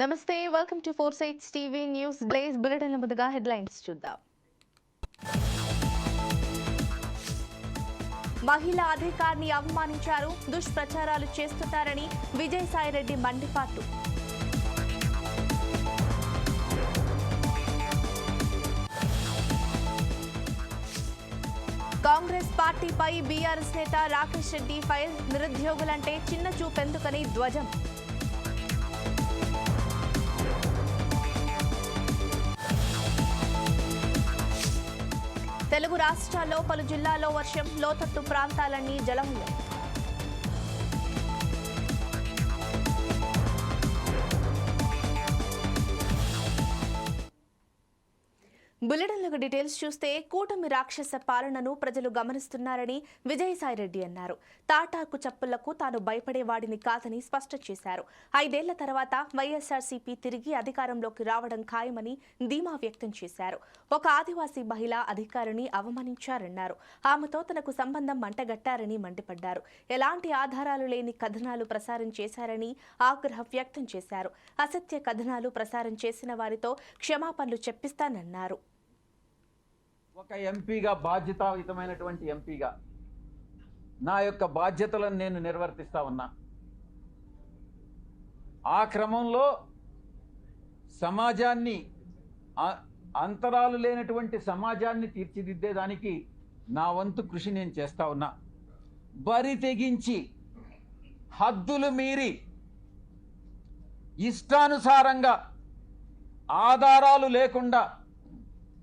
నమస్తే welcome to four sites TV news blaze bulletin ముందుగా headlines చూద్దాం. మహిళా అధికారిని అవమానించారు దుష్ప్రచారాలు చేస్తున్నారని విజయసాయిరెడ్డి మండిపాటు కాంగ్రెస్ పార్టీపై బీఆర్ఎస్ నేత రాకేష్ రెడ్డి ఫైల్ నిరుద్యోగులంటే చిన్న చూపెందుకని ధ్వజం? తెలుగు రాష్ట్రాల్లో పలు జిల్లాల్లో వర్షం లోతట్టు ప్రాంతాలన్నీ జలమయం బులెటిన్లకు డీటెయిల్స్ చూస్తే కూటమి రాక్షస పాలనను ప్రజలు గమనిస్తున్నారని విజయసాయిరెడ్డి అన్నారు. తాటాకు చప్పులకు తాను భయపడేవాడిని కాదని స్పష్టం చేశారు. ఐదేళ్ళ తర్వాత వైఎస్ఆర్సీపీ తిరిగి అధికారంలోకి రావడం ఖాయమని ధీమా వ్యక్తం చేశారు. ఒక ఆదివాసీ మహిళ అధికారిని అవమానించారన్నారు. ఆమెతో తనకు సంబంధం మంటగట్టారని మండిపడ్డారు. ఎలాంటి ఆధారాలు లేని కథనాలు ప్రసారం చేశారని ఆగ్రహం వ్యక్తం చేశారు. అసత్య కథనాలు ప్రసారం చేసిన వారితో క్షమాపణలు చెప్పిస్తానన్నారు. ఒక ఎంపీగా బాధ్యతాయుతమైనటువంటి ఎంపీగా నా యొక్క బాధ్యతలను నేను నిర్వర్తిస్తా ఉన్నా. ఆ క్రమంలో సమాజాన్ని అంతరాలు లేనటువంటి సమాజాన్ని తీర్చిదిద్దేదానికి నా వంతు కృషి నేను చేస్తా ఉన్నా. బరి తెగించి హద్దులు మీరి ఇష్టానుసారంగా ఆధారాలు లేకుండా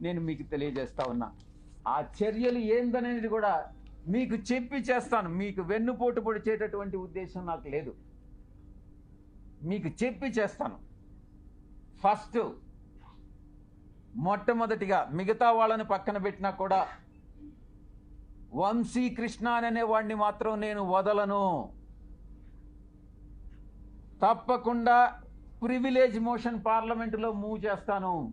నేను మీకు తెలియజేస్తా ఉన్నా. ఆ చర్యలు ఏందనేది కూడా మీకు చెప్పి చేస్తాను. మీకు వెన్నుపోటు పొడిచేటటువంటి ఉద్దేశం నాకు లేదు. మీకు చెప్పి చేస్తాను. ఫస్ట్ మొట్టమొదటిగా మిగతా వాళ్ళని పక్కన పెట్టినా కూడా వంశీ కృష్ణ అనే వాడిని మాత్రం నేను వదలను. తప్పకుండా ప్రివిలేజ్ మోషన్ పార్లమెంటులో మూవ్ చేస్తాను.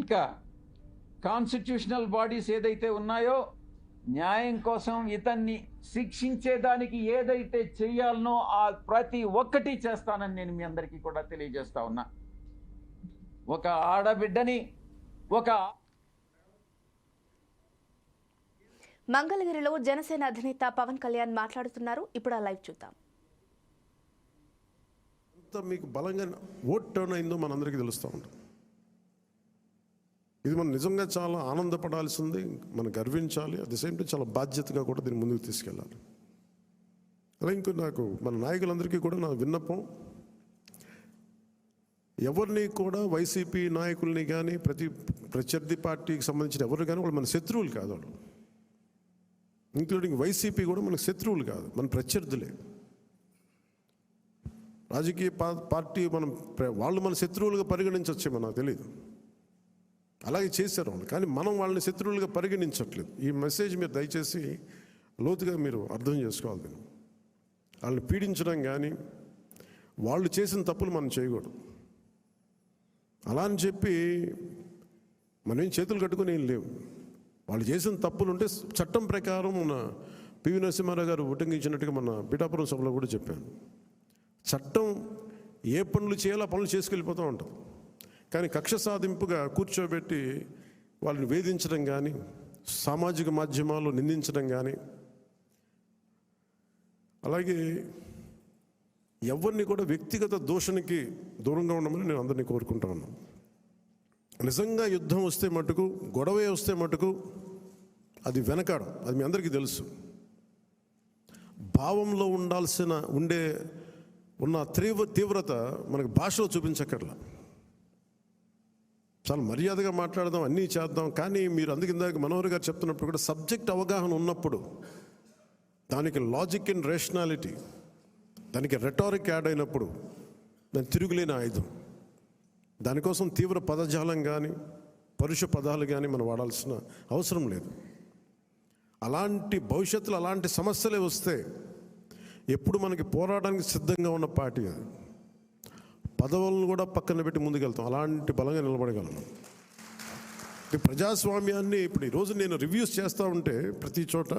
ఇక కాన్స్టిట్యూషనల్ బాడీస్ ఏదైతే ఉన్నాయో న్యాయం కోసం ఇతన్ని శిక్షించేదానికి ఏదైతే చెయ్యాలనో ఆ ప్రతి ఒక్కటి చేస్తానని నేను మీ అందరికీ కూడా తెలియజేస్తా ఉన్నా. ఒక ఆడబిడ్డని ఒక మంగళగిరిలో జనసేన అధినేత పవన్ కళ్యాణ్ మాట్లాడుతున్నారు. ఇప్పుడు ఆ లైవ్ చూద్దాం. ఎంత మీకు బలంగా ఓట్ టర్న్ అయిందో మనందరికీ తెలుస్తూ ఉంటుంది. ఇది మనం నిజంగా చాలా ఆనందపడాల్సింది మనం గర్వించాలి అట్ ది సేమ్ టైం చాలా బాధ్యతగా కూడా దీన్ని ముందుకు తీసుకెళ్ళాలి. అలా ఇంకో నాకు మన నాయకులందరికీ కూడా నా విన్నపం ఎవరిని కూడా వైసీపీ నాయకుల్ని కానీ ప్రతి ప్రత్యర్థి పార్టీకి సంబంధించిన ఎవరు కానీ వాళ్ళు మన శత్రువులు కాదు వాళ్ళు. ఇంక్లూడింగ్ వైసీపీ కూడా మనకు శత్రువులు కాదు మన ప్రత్యర్థులే. రాజకీయ పార్టీ మనం ప్ర- వాళ్ళు మన శత్రువులుగా పరిగణించవచ్చేమో నాకు తెలియదు అలాగే చేశారు వాళ్ళు. కానీ మనం వాళ్ళని శత్రువులుగా పరిగణించట్లేదు. ఈ మెసేజ్ మీరు దయచేసి లోతుగా మీరు అర్థం చేసుకోవాలి. దీన్ని వాళ్ళని పీడించడం కానీ వాళ్ళు చేసిన తప్పులు మనం చేయకూడదు. అలా అని చెప్పి మనం ఏం చేతులు కట్టుకుని ఏం లేవు. వాళ్ళు చేసిన తప్పులు ఉంటే చట్టం ప్రకారం మన పివి నరసింహారావు గారు ఉటంకించినట్టుగా మన పిఠాపురం సభలో కూడా చెప్పాను. చట్టం ఏ పనులు చేయాలో పనులు చేసుకెళ్ళిపోతూ ఉంటాం కానీ కక్ష సాధింపుగా కూర్చోబెట్టి వాళ్ళని వేధించడం కానీ సామాజిక మాధ్యమాల్లో నిందించడం కానీ అలాగే ఎవరిని కూడా వ్యక్తిగత దూషణకి దూరంగా ఉండమని నేను అందరినీ కోరుకుంటా ఉన్నాను. నిజంగా యుద్ధం వస్తే మటుకు గొడవే వస్తే మటుకు అది వెనకాడం అది మీ అందరికీ తెలుసు. భావంలో ఉండాల్సిన ఉండే ఉన్న తీవ్ర తీవ్రత మనకు భాషలో చూపించక్కర్లా. చాలా మర్యాదగా మాట్లాడదాం అన్నీ చేద్దాం. కానీ మీరు అందుకు ఇందాక మనోహర్ గారు చెప్తున్నప్పుడు కూడా సబ్జెక్ట్ అవగాహన ఉన్నప్పుడు దానికి లాజిక్ అండ్ రేషనాలిటీ దానికి రెటారిక్ యాడ్ అయినప్పుడు దాని తిరుగులేని ఆయుధం. దానికోసం తీవ్ర పదజాలం కానీ పరుష పదాలు కానీ మనం వాడాల్సిన అవసరం లేదు. అలాంటి భవిష్యత్తులో అలాంటి సమస్యలే వస్తే ఎప్పుడు మనకి పోరాటానికి సిద్ధంగా ఉన్న పార్టీ అది. పదవులను కూడా పక్కన పెట్టి ముందుకెళ్తాం. అలాంటి బలంగా నిలబడగలం ఈ ప్రజాస్వామ్యాన్ని ఇప్పుడు ఈరోజు నేను రివ్యూస్ చేస్తూ ఉంటే ప్రతి చోట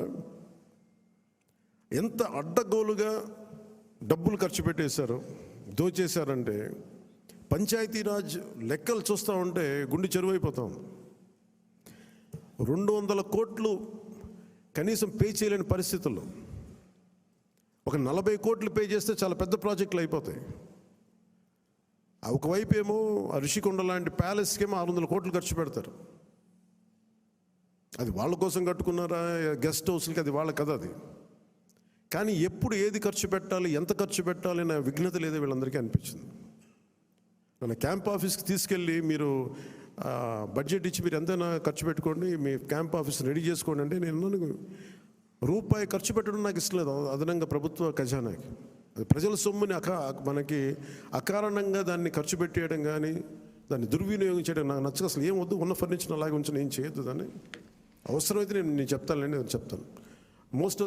ఎంత అడ్డగోలుగా డబ్బులు ఖర్చు పెట్టేశారు దోచేశారంటే పంచాయతీరాజ్ లెక్కలు చూస్తూ ఉంటే గుండె చెరువైపోతాం. రెండు వందల కోట్లు కనీసం పే చేయలేని పరిస్థితుల్లో. ఒక నలభై కోట్లు పే చేస్తే చాలా పెద్ద ప్రాజెక్టులు అయిపోతాయి. ఒకవైపు ఏమో ఆ ఋషికొండ లాంటి ప్యాలెస్కి ఏమో ఆరు వందల కోట్లు ఖర్చు పెడతారు. అది వాళ్ళ కోసం కట్టుకున్నారా? గెస్ట్ హౌస్లకి అది వాళ్ళ కథ అది. కానీ ఎప్పుడు ఏది ఖర్చు పెట్టాలి ఎంత ఖర్చు పెట్టాలి అనే విఘ్నత లేదో వీళ్ళందరికీ అనిపించింది. నన్ను క్యాంప్ ఆఫీస్కి తీసుకెళ్ళి మీరు బడ్జెట్ ఇచ్చి మీరు ఎంతైనా ఖర్చు పెట్టుకోండి మీ క్యాంప్ ఆఫీస్ రెడీ చేసుకోండి అంటే నేను రూపాయి ఖర్చు పెట్టడం నాకు ఇష్టం లేదు అదనంగా ప్రభుత్వ ఖజానాకి. ప్రజల సొమ్ముని అక మనకి అకారణంగా దాన్ని ఖర్చు పెట్టేయడం కానీ దాన్ని దుర్వినియోగం చేయడం నాకు నచ్చక అసలు ఏం వద్దు ఉన్న ఫర్నిచర్ అలాగే ఉంచి నేను చేయొద్దు దాన్ని. అవసరమైతే నేను నేను చెప్తానులేండి నేను చెప్తాను. మోస్ట్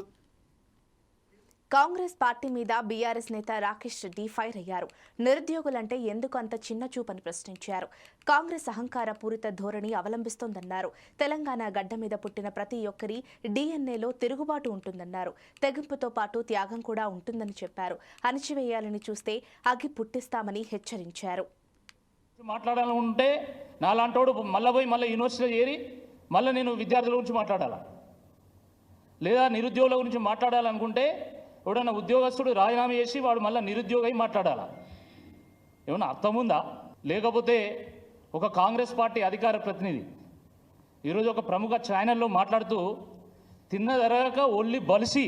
కాంగ్రెస్ పార్టీ మీద బీఆర్ఎస్ నేత రాకేష్ రెడ్డి ఫైర్ అయ్యారు. నిరుద్యోగులంటే ఎందుకు అంత చిన్న చూపని ప్రశ్నించారు. కాంగ్రెస్ అహంకార పూరిత ధోరణి అవలంబిస్తోందన్నారు. తెలంగాణ గడ్డ మీద పుట్టిన ప్రతి ఒక్కరి డీఎన్ఏలో తిరుగుబాటు ఉంటుందన్నారు. తెగింపుతో పాటు త్యాగం కూడా ఉంటుందని చెప్పారు. అణిచివేయాలని చూస్తే అగ్గి పుట్టిస్తామని హెచ్చరించారు. మాట్లాడాలనుకుంటే నాలాంటోడు మళ్ళీ పోయి మళ్ళీ యూనివర్సిటీలో చేరి మళ్ళీ నేను విద్యార్థుల గురించి మాట్లాడాలా? లేదా నిరుద్యోగుల గురించి మాట్లాడాలనుకుంటే ఎవడన్నా ఉద్యోగస్తుడు రాజీనామా చేసి వాడు మళ్ళీ నిరుద్యోగై మాట్లాడాలా? ఏమన్నా అర్థం ఉందా లేకపోతే ఒక కాంగ్రెస్ పార్టీ అధికార ప్రతినిధి ఈరోజు ఒక ప్రముఖ ఛానల్లో మాట్లాడుతూ తిన్న జరగక ఒళ్ళి బలిసి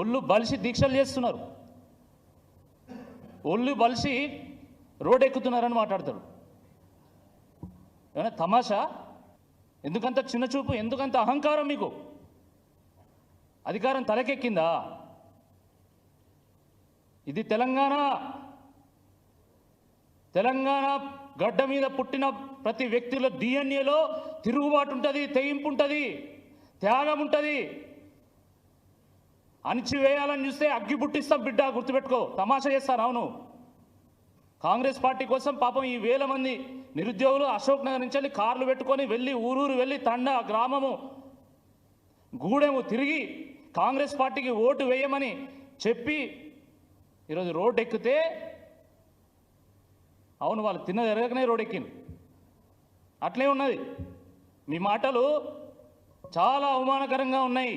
ఒళ్ళు బలిసి దీక్షలు చేస్తున్నారు. ఒళ్ళు బలిసి రోడ్ ఎక్కుతున్నారని మాట్లాడతారు ఏమైనా తమాషా? ఎందుకంత చిన్న చూపు ఎందుకంత అహంకారం మీకు? అధికారం తలకెక్కిందా? ఇది తెలంగాణ తెలంగాణ గడ్డ మీద పుట్టిన ప్రతి వ్యక్తుల డిఎన్ఏలో తిరుగుబాటు ఉంటుంది తెగింపు ఉంటుంది త్యాగం ఉంటుంది అణిచివేయాలని చూస్తే అగ్గి పుట్టిస్తాం బిడ్డ గుర్తుపెట్టుకో. తమాషా చేస్తాను అవును కాంగ్రెస్ పార్టీ కోసం పాపం ఈ వేల మంది నిరుద్యోగులు అశోక్ నగర్ నుంచి వెళ్ళి కార్లు పెట్టుకొని వెళ్ళి ఊరూరు వెళ్ళి తండ గ్రామము గూడెము తిరిగి కాంగ్రెస్ పార్టీకి ఓటు వేయమని చెప్పి ఈరోజు రోడ్డు ఎక్కితే అవును వాళ్ళు తిన్న జరగకనే రోడ్ ఎక్కింది అట్లే ఉన్నది. మీ మాటలు చాలా అవమానకరంగా ఉన్నాయి.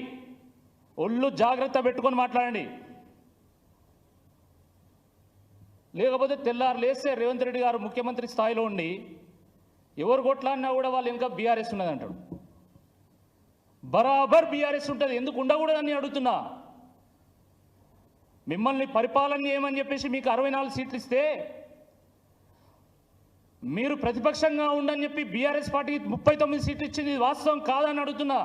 ఒళ్ళు జాగ్రత్త పెట్టుకొని మాట్లాడండి. లేకపోతే తెల్లారు లేస్తే రేవంత్ రెడ్డి గారు ముఖ్యమంత్రి స్థాయిలో ఉండి ఎవరు కొట్లాడినా కూడా వాళ్ళు ఇంకా బీఆర్ఎస్ ఉన్నది అంటాడు. బరాబర్ బీఆర్ఎస్ ఉంటుంది. ఎందుకు ఉండకూడదని అడుగుతున్నా? మిమ్మల్ని పరిపాలన చేయమని చెప్పేసి మీకు అరవై నాలుగు సీట్లు ఇస్తే మీరు ప్రతిపక్షంగా ఉండని చెప్పి బీఆర్ఎస్ పార్టీకి ముప్పై తొమ్మిది సీట్లు ఇచ్చింది వాస్తవం కాదని అడుగుతున్నా.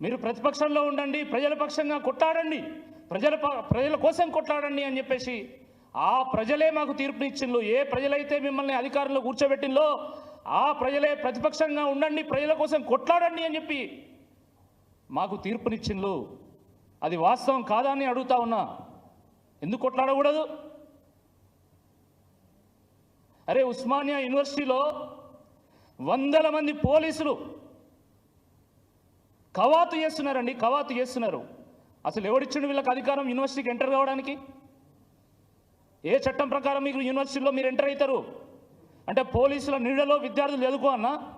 మీరు ప్రతిపక్షంలో ఉండండి ప్రజల పక్షంగా కొట్లాడండి ప్రజల ప్రజల కోసం కొట్లాడండి అని చెప్పేసి ఆ ప్రజలే మాకు తీర్పునిచ్చిండ్రు. ఏ ప్రజలైతే మిమ్మల్ని అధికారంలో కూర్చోబెట్టిందో ఆ ప్రజలే ప్రతిపక్షంగా ఉండండి ప్రజల కోసం కొట్లాడండి అని చెప్పి మాకు తీర్పునిచ్చిండ్రు. అది వాస్తవం కాదా అని అడుగుతా ఉన్నా. ఎందుకు కొట్లాడకూడదు? అరే ఉస్మానియా యూనివర్సిటీలో వందల మంది పోలీసులు కవాతు చేస్తున్నారండి కవాతు చేస్తున్నారు. అసలు ఎవడిచ్చిండు వీళ్ళకి అధికారం యూనివర్సిటీకి ఎంటర్ కావడానికి? ఏ చట్టం ప్రకారం మీకు యూనివర్సిటీలో మీరు ఎంటర్ అవుతారు? అంటే పోలీసుల నీడలో విద్యార్థులు ఎదుకో అన్నా?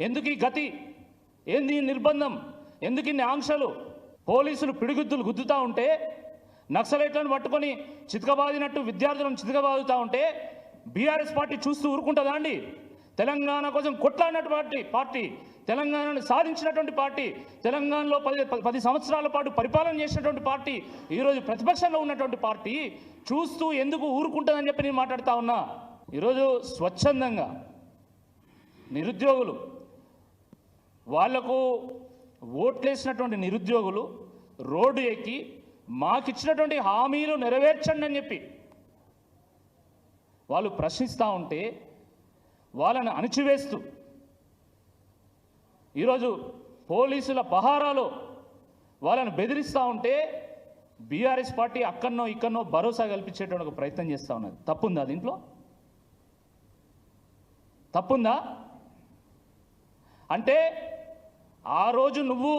ఎందుకు ఈ గతి? ఏంది నిర్బంధం? ఎందుకు ఇన్ని ఆంక్షలు? పోలీసులు పిడిగుద్దులు గుద్దుతూ ఉంటే నక్సలైట్లను పట్టుకొని చితకబాదినట్టు విద్యార్థులను చితకబాదుతూ ఉంటే బీఆర్ఎస్ పార్టీ చూస్తూ ఊరుకుంటుందా అండి? తెలంగాణ కోసం కొట్లాడినటువంటి పార్టీ తెలంగాణను సాధించినటువంటి పార్టీ తెలంగాణలో పది పది సంవత్సరాల పాటు పరిపాలన చేసినటువంటి పార్టీ ఈరోజు ప్రతిపక్షంలో ఉన్నటువంటి పార్టీ చూస్తూ ఎందుకు ఊరుకుంటుందని చెప్పి నేను మాట్లాడుతూ ఉన్నా. ఈరోజు స్వచ్ఛందంగా నిరుద్యోగులు వాళ్ళకు ఓట్లేసినటువంటి నిరుద్యోగులు రోడ్డు ఎక్కి మాకిచ్చినటువంటి హామీలు నెరవేర్చండి అని చెప్పి వాళ్ళు ప్రశ్నిస్తూ ఉంటే వాళ్ళని అణిచివేస్తూ ఈరోజు పోలీసుల పహారాలో వాళ్ళని బెదిరిస్తూ ఉంటే బీఆర్ఎస్ పార్టీ అక్కడనో ఇక్కడనో భరోసా కల్పించేటువంటి ఒక ప్రయత్నం చేస్తూ ఉన్నది. తప్పుందా దీంట్లో? తప్పుందా? అంటే ఆ రోజు నువ్వు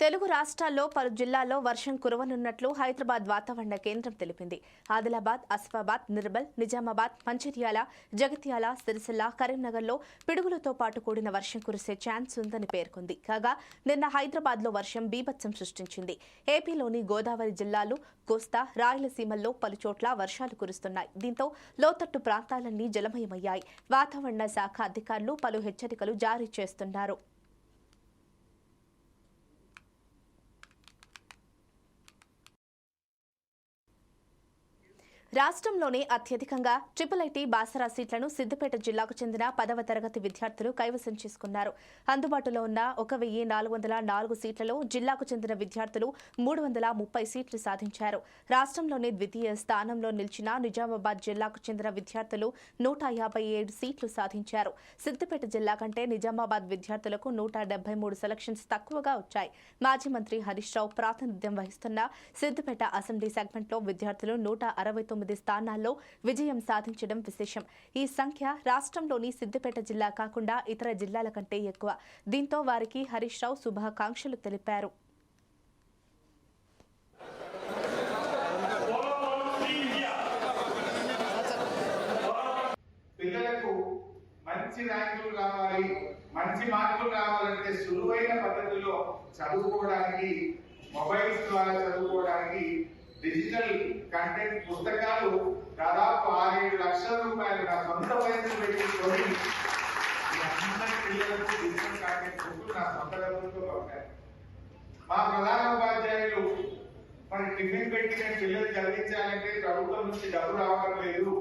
తెలుగు రాష్ట్రాల్లో పలు జిల్లాల్లో వర్షం కురవనున్నట్లు హైదరాబాద్ వాతావరణ కేంద్రం తెలిపింది. ఆదిలాబాద్ అస్ఫాబాద్ నిర్మల్ నిజామాబాద్ మంచిర్యాల జగిత్యాల సిరిసిల్ల కరీంనగర్లో పిడుగులతో పాటు కూడిన వర్షం కురిసే ఛాన్స్ ఉందని పేర్కొంది. కాగా నిన్న హైదరాబాద్లో వర్షం బీభత్సం సృష్టించింది. ఏపీలోని గోదావరి జిల్లాలు కోస్తా రాయలసీమల్లో పలుచోట్ల వర్షాలు కురుస్తున్నాయి. దీంతో లోతట్టు ప్రాంతాలన్నీ జలమయమయ్యాయి. వాతావరణ శాఖ అధికారులు పలు హెచ్చరికలు జారీ చేస్తున్నారు. రాష్ట్రంలోనే అత్యధికంగా ట్రిపుల్ ఐటీ బాసరా సీట్లను సిద్దిపేట జిల్లాకు చెందిన పదవ తరగతి విద్యార్థులు కైవసం చేసుకున్నారు. అందుబాటులో ఉన్న ఒక వెయ్యి నాలుగు వందల నాలుగు సీట్లలో జిల్లాకు చెందిన విద్యార్థులు మూడు వందల ముప్పై సీట్లు సాధించారు. రాష్ట్రంలోనే ద్వితీయ స్థానంలో నిలిచిన నిజామాబాద్ జిల్లాకు చెందిన విద్యార్థులు నూట యాభై ఏడు సీట్లు సాధించారు. సిద్దిపేట జిల్లా కంటే నిజామాబాద్ విద్యార్థులకు నూట డెబ్బై మూడు సెలక్షన్స్ తక్కువగా వచ్చాయి. మాజీ మంత్రి హరీష్ రావు ప్రాతినిధ్యం వహిస్తున్న సిద్దిపేట అసెంబ్లీ సెగ్మెంట్లో విద్యార్థులు నూట అరవై తొమ్మిది తొమ్మిది స్థానాల్లో విజయం సాధించడం విశేషం. ఈ సంఖ్య రాష్ట్రంలోని సిద్దిపేట జిల్లా కాకుండా ఇతర జిల్లాల కంటే ఎక్కువ. దీంతో వారికి హరీష్ రావు శుభాకాంక్షలు తెలిపారు. పిల్లలకు మంచి ర్యాంకులు రావాలి మంచి మార్కులు రావాలంటే సులువైన పద్ధతిలో చదువుకోవడానికి మొబైల్స్ ద్వారా చదువుకోవడానికి డిజిటల్ కంటెంట్ పుస్తకాలు దాదాపు ఆరేడు లక్షల రూపాయలు నా సొంత వయసు పెట్టుకొని అందరి పిల్లలకు డిజిటల్ కంటెంట్ బుక్లు నా సొంత డబ్బులతో పంపాను మా ప్రధాన ఉపాధ్యాయులు మరి టిఫిన్ పెట్టి నేను పిల్లలు చదివించాలంటే ప్రభుత్వం నుంచి డబ్బు రావడం లేదు.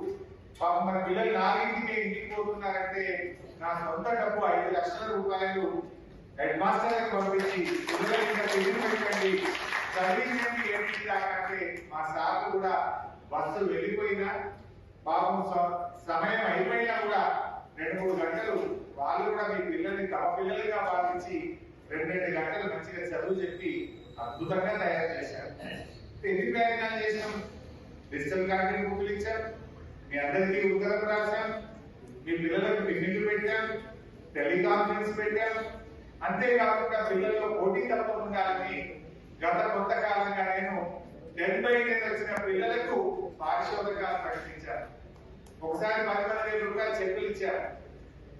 పాపం మన పిల్లలు నాలుగింటికి ఇంటికి పోతున్నారంటే నా సొంత డబ్బు ఐదు లక్షల రూపాయలు హెడ్ మాస్టర్ పంపించి పిల్లలకి టిఫిన్ పెట్టండి. చదివించండి ఏంటి అంటే మా సార్ కూడా బస్సు వెళ్ళిపోయినా పాపం స- సమయం అయిపోయినా కూడా రెండు మూడు గంటలు వాళ్ళు కూడా మీ పిల్లల్ని తమ పిల్లలుగా భావించి రెండు రెండు గంటలు మంచిగా చదువు చెప్పి అద్భుతంగా తయారు చేశారు. ఎన్ని ప్రయత్నాలు చేశాం? డిజిటల్ కంటెంట్ బుక్లు ఇచ్చాం మీ అందరికీ ఉత్తరం రాశాం మీ పిల్లలకు పిన్నిలు పెట్టాం టెలికాన్ఫరెన్స్ పెట్టాం. అంతేకాకుండా పిల్లల్లో పోటీ తప్ప ఉండాలని గత కొంతకాలంగా నేను టెన్ బై టెన్ వచ్చిన పిల్లలకు పారిశోధకాలు ప్రకటించాను ఒకసారి పది వేల రూపాయలు చెక్కులు ఇచ్చారు.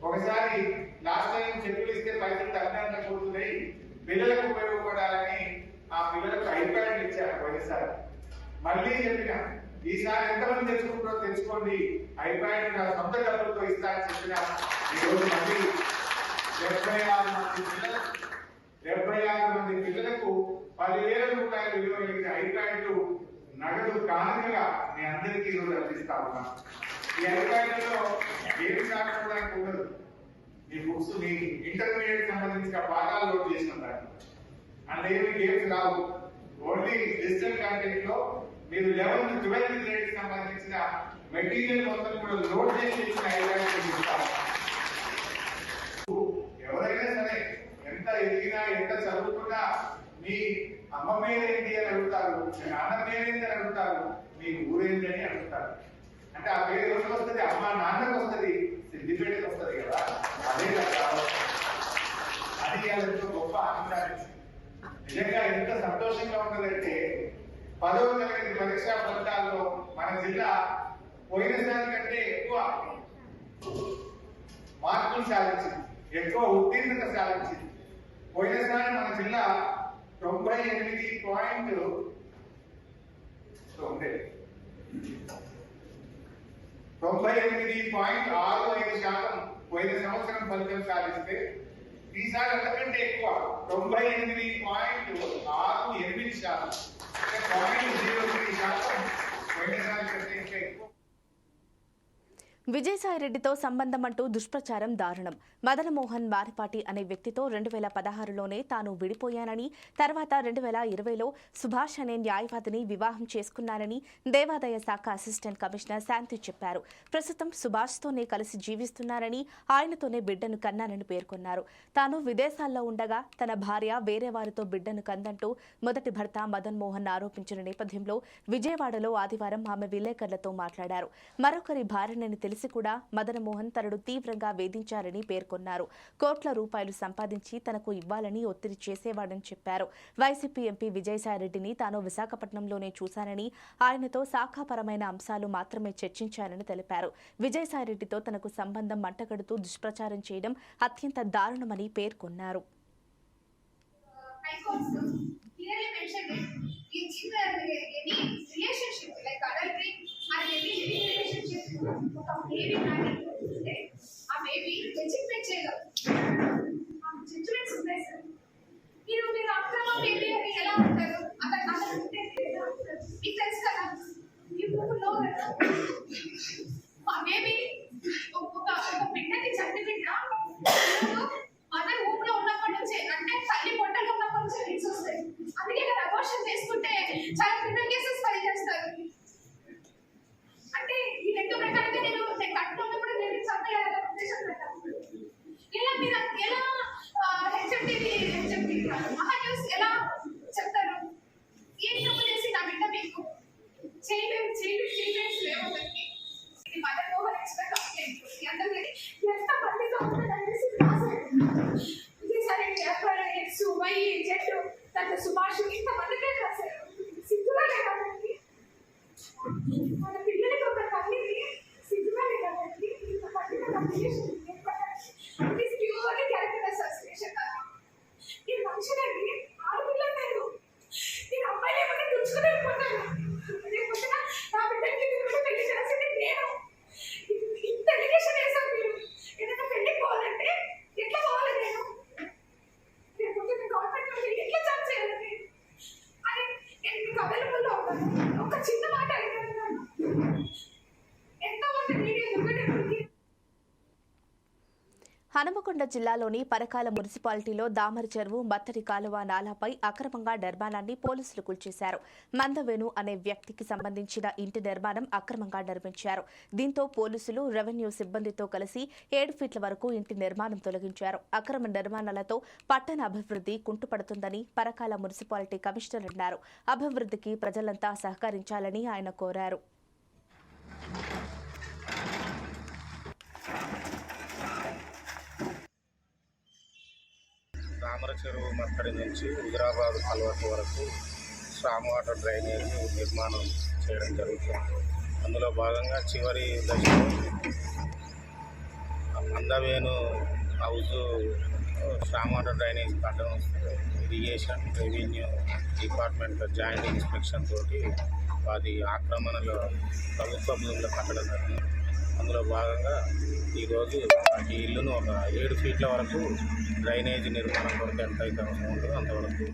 ఒకసారి లాస్ట్ టైం చెక్కులు ఇస్తే పైసలు తల్లిదండ్రులు కూర్చున్నాయి పిల్లలకు ఉపయోగపడాలని ఆ పిల్లలకు ఐప్యాడ్ ఇచ్చారు ఒకసారి మళ్ళీ చెప్పిన ఈసారి ఎంతమంది తెచ్చుకుంటారో తెచ్చుకోండి ఐప్యాడ్ నా సొంత డబ్బులతో ఇస్తా అని చెప్పిన ఈరోజు మళ్ళీ డెబ్బై ఆరు మంది పిల్లలకు డెబ్బై ఆరు మంది పిల్లలకు పదివేల రూపాయల విలువ కలిగిన ఐప్యాడ్లు నగదు కానుకగా మీ అందరికీ ఈరోజు అందిస్తా ఉన్నాను. ఈ ఐప్యాడ్లలో ఏమి కాకపోవడానికి ఉండదు. మీ బుక్స్ మీ ఇంటర్మీడియట్ సంబంధించిన పాఠాలు లోడ్ చేసిన దాన్ని. అందులో ఏమి గేమ్స్ రావు. ఓన్లీ డిజిటల్ కంటెంట్లో మీరు లెవెన్త్ ట్వెల్త్ గ్రేడ్ సంబంధించిన మెటీరియల్ మొత్తం కూడా లోడ్ చేసి ఇచ్చిన ఐప్యాడ్ ఇస్తాను ఎవరైనా సరే ఎంత ఎదిగినా ఎంత చదువుకున్నా మీ అమ్మ పేరేంటి అని అడుగుతారు మీ నాన్న పేరేంటి అని అడుగుతారు మీ ఊరేంటి అని అడుగుతారు. అంటే ఆ పేరు ఎవరికి వస్తుంది? అమ్మ నాన్నకు వస్తుంది సిద్దిపేటకి వస్తుంది కదా. అదే అది అది ఎంతో గొప్ప ఆనందాన్ని నిజంగా ఎంత సంతోషంగా ఉన్నదంటే పదవ తరగతి పరీక్షా ఫలితాల్లో మన జిల్లా పోయినసారి కంటే ఎక్కువ మార్కులు సాధించింది. ఎక్కువ ఉత్తీర్ణత సాధించింది. పోయినసారి మన జిల్లా తొంభై ఎనిమిది పాయింట్ తొంభై. తొంభై ఎనిమిది పాయింట్ ఆరు ఐదు శాతం పోయిన సంవత్సరం ఫలితం సాధిస్తే ఈసారి అంతకంటే ఎక్కువ తొంభై ఎనిమిది పాయింట్ ఆరు ఎనిమిది శాతం. అంటే పాయింట్ జీరో త్రీ శాతం పోయినసారి కంటే ఇంకా ఎక్కువ. విజయసాయిరెడ్డితో సంబంధం అంటూ దుష్ప్రచారం దారుణం. మదనమోహన్ వారిపాటి అనే వ్యక్తితో రెండు వేల పదహారులోనే తాను విడిపోయానని తర్వాత రెండు వేల ఇరవైలో సుభాష్ అనే న్యాయవాదిని వివాహం చేసుకున్నానని దేవాదాయ శాఖ అసిస్టెంట్ కమిషనర్ శాంతి చెప్పారు. ప్రస్తుతం సుభాష్తోనే కలిసి జీవిస్తున్నారని ఆయనతోనే బిడ్డను కన్నానని పేర్కొన్నారు. తాను విదేశాల్లో ఉండగా తన భార్య వేరే వారితో బిడ్డను కందంటూ మొదటి భర్త మదన్ మోహన్ ఆరోపించిన నేపథ్యంలో విజయవాడలో ఆదివారం ఆమె విలేకరులతో మాట్లాడారు. మరొకరి భార్యనని తెలిసి కూడా మదనమోహన్ తనను తీవ్రంగా వేధించారని పేర్కొన్నారు. కోట్ల రూపాయలు సంపాదించి తనకు ఇవ్వాలని ఒత్తిడి చేసేవాడని చెప్పారు. వైసీపీ ఎంపీ విజయసాయిరెడ్డిని తాను విశాఖపట్నంలోనే చూశానని ఆయనతో శాఖాపరమైన అంశాలు మాత్రమే చర్చించారని తెలిపారు. విజయసాయిరెడ్డితో తనకు సంబంధం మంటగడుతూ దుష్ప్రచారం చేయడం అత్యంత దారుణమని పేర్కొన్నారు. clearly mentioned it. In, in the, any relationship, like adultery అది any living ఒక baby కానీ ఉంటే, ఆ baby legitimate చేయగలరు. ఆ ఉన్నాయి సార్. మీరు మీరు అక్రమ బేబీ అని ఎలా ఉంటారు అతను అతను ఉంటే మీకు తెలుసు కదా కదా ఆ బేబీ ఒక ఒక బిడ్డకి చంటి బిడ్డ మదర్ ఊప్లో ఉన్నప్పటి నుంచే అంటే తల్లి పొట్టలో ఉన్నప్పటి నుంచే రిక్స్ వస్తాయి అందుకే కదా అబోర్షన్ చేసుకుంటే చాలా క్రిమినల్ కేసెస్ ఫైల్ చేస్తారు అంటే ఈ లెక్క ప్రకారంగా నేను నేను కట్టులో ఉన్నప్పుడు నేను చంపేయాలన్న ఉద్దేశం పెట్టాను ఇలా మీరు ఎలా హెచ్ఎండివి హెచ్ఎండి మహా న్యూస్ ఎలా చెప్తారు ఏం తప్పు చేసి నా బిడ్డ మీకు చేయలేదు చేయలేదు చేయలేదు లేవు అతనికి ఇది మదర్ మోహన్ ఎక్స్పెక్ట్ కంప్లైంట్ అందరికీ ఎంత మందితో ఉంటుందనేసి రాశారు Vijayasai FIR X Y Z తర్వాత సుభాష్ ఇంత మందికే రాశారు సిగ్గుగా లేదండి మన పిల్లలకి ఒక తల్లికి సిగ్గుగా లేదండి ఇంత పట్టిన జిల్లాలోని పరకాల మున్సిపాలిటీలో దామరి చెరువు మత్తడి కాలువ నాలాపై అక్రమంగా నిర్మాణాన్ని పోలీసులు కూల్చేశారు. మందవేణు అనే వ్యక్తికి సంబంధించిన ఇంటి నిర్మాణం అక్రమంగా నిర్మించారు. దీంతో పోలీసులు రెవెన్యూ సిబ్బందితో కలిసి ఏడు ఫీట్ల వరకు ఇంటి నిర్మాణం తొలగించారు. అక్రమ నిర్మాణాలతో పట్టణ అభివృద్ధి కుంటుపడుతుందని పరకాల మున్సిపాలిటీ కమిషనర్ అన్నారు. అభివృద్ధికి ప్రజలంతా సహకరించాలని ఆయన కోరారు. తామర చెరువు మత్తడి నుంచి హుజరాబాద్ కల్వర్ట్ వరకు స్ట్రామ్ వాటర్ డ్రైనేజ్ నిర్మాణం చేయడం జరుగుతుంది. అందులో భాగంగా చివరి దశలో అందవేను హౌస్ స్ట్రామ్ వాటర్ డ్రైనేజ్ కట్టడం irrigation revenue department joint inspection తోటి వారి ఆక్రమణలో ప్రభుత్వ భూములు కట్టడం జరిగింది. అందులో భాగంగా ఈరోజు ఈ ఇల్లును ఒక ఏడు ఫీట్ల వరకు డ్రైనేజ్ నిర్మాణం కొరకు ఎంత అయితే అవసరం ఉంటుందో అంతవరకు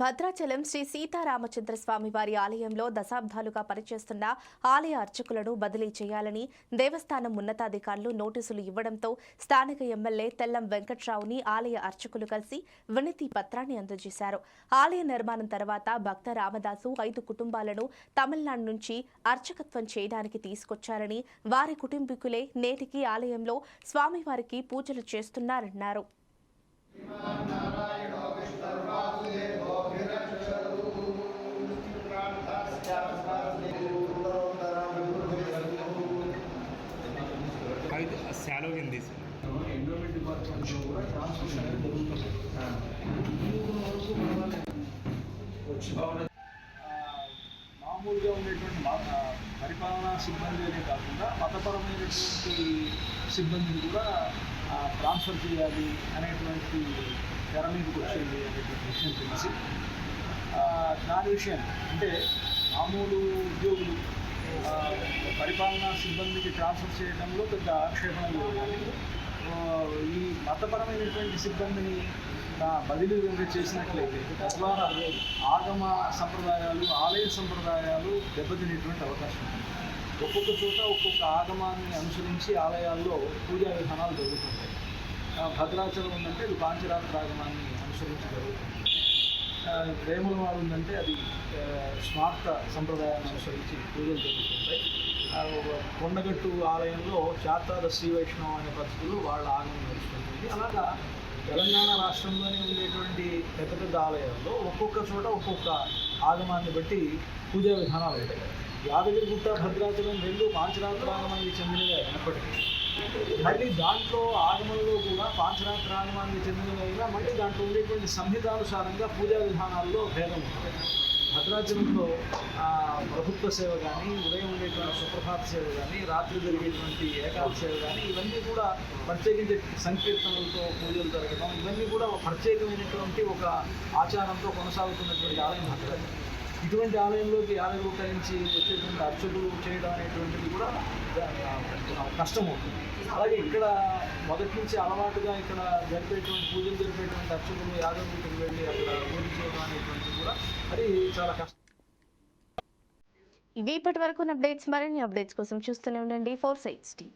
భద్రాచలం శ్రీ సీతారామచంద్ర స్వామి వారి ఆలయంలో దశాబ్దాలుగా పనిచేస్తున్న ఆలయ అర్చకులను బదిలీ చేయాలని దేవస్థానం ఉన్నతాధికారులు నోటీసులు ఇవ్వడంతో స్థానిక ఎమ్మెల్యే తెల్లం వెంకట్రావుని ఆలయ అర్చకులు కలిసి వినతి పత్రాన్ని అందజేశారు. ఆలయ నిర్మాణం తర్వాత భక్త రామదాసు ఐదు కుటుంబాలను తమిళనాడు నుంచి అర్చకత్వం చేయడానికి తీసుకొచ్చారని వారి కుటుంబీకులే నేటికి ఆలయంలో స్వామివారికి పూజలు చేస్తున్నారన్నారు. ఇది శాలో కింద తీసి మామూలుగా ఉండేటువంటి పరిపాలనా సిబ్బంది అనే కాకుండా మతపరమైనటువంటి సిబ్బందిని కూడా ట్రాన్స్ఫర్ చేయాలి అనేటువంటి తెర మీదకి వచ్చింది అనేటువంటి విషయం తెలిసి దాని విషయం అంటే మామూలు ఉద్యోగులు పరిపాలనా సిబ్బందికి ట్రాన్స్ఫర్ చేయడంలో పెద్ద ఆక్షేపణ లేదు. ఈ మతపరమైనటువంటి సిబ్బందిని బదిలీ కనుక చేసినట్లయితే తద్వారా ఆగమ సంప్రదాయాలు ఆలయ సంప్రదాయాలు దెబ్బతినేటువంటి అవకాశం ఉంది. ఒక్కొక్క చోట ఒక్కొక్క ఆగమాన్ని అనుసరించి ఆలయాల్లో పూజా విధానాలు జరుగుతుంటాయి. భద్రాచలం ఉందంటే ఇది పాంచరాత్ర ఆగమాన్ని అనుసరించి జరుగుతుంది. వేముల వారు ఉందంటే అది స్మార్త సంప్రదాయాన్ని అనుసరించి పూజలు జరుగుతుంటాయి. కొండగట్టు ఆలయంలో చాతాద శ్రీ వైష్ణవ అనే పద్ధతులు వాళ్ళ ఆగమం నడుస్తుంటుంది. అలాగా తెలంగాణ రాష్ట్రంలోనే ఉండేటువంటి పెద్ద పెద్ద ఆలయాల్లో ఒక్కొక్క చోట ఒక్కొక్క ఆగమాన్ని బట్టి పూజా విధానాలు ఉంటాయి. యాదగిరిగుట్ట భద్రాచలం రెండు పాంచరాత్ర ఆగమానికి చెందినవే అయినప్పటికీ మళ్ళీ దాంట్లో ఆగమంలో కూడా పాంచరాత్ర ఆగమానికి చెందినవైనా మళ్ళీ దాంట్లో ఉండేటువంటి సంహితానుసారంగా పూజా విధానాల్లో భేదం ఉంటుంది భద్రాచలంలో ప్రభుత్వ సేవ కానీ ఉదయం ఉండేటువంటి సుప్రభాత సేవ కానీ రాత్రి జరిగేటువంటి ఏకాదశి సేవ కానీ ఇవన్నీ కూడా ప్రత్యేకించి సంకీర్తనలతో పూజలు జరగడం ఇవన్నీ కూడా ప్రత్యేకమైనటువంటి ఒక ఆచారంతో కొనసాగుతున్నటువంటి ఆలయం భద్రాచలం. ఇటువంటి ఆలయంలోకి ఆలయం నుంచి వచ్చేటువంటి అర్చకులు చేయడం అనేటువంటిది కూడా కష్టం అవుతుంది అలాగే ఇక్కడ మొదటి నుంచి అలవాటుగా ఇక్కడ జరిపేటువంటి పూజలు జరిపేటువంటి అర్చకులు యాదవులకు వెళ్ళి అక్కడ పూజ చేయడం అనేటువంటిది కూడా అది చాలా కష్టం. ఇవి ఇప్పటి వరకు అప్డేట్స్ మరిన్ని అప్డేట్స్ కోసం చూస్తూనే ఉండండి. Four sites tea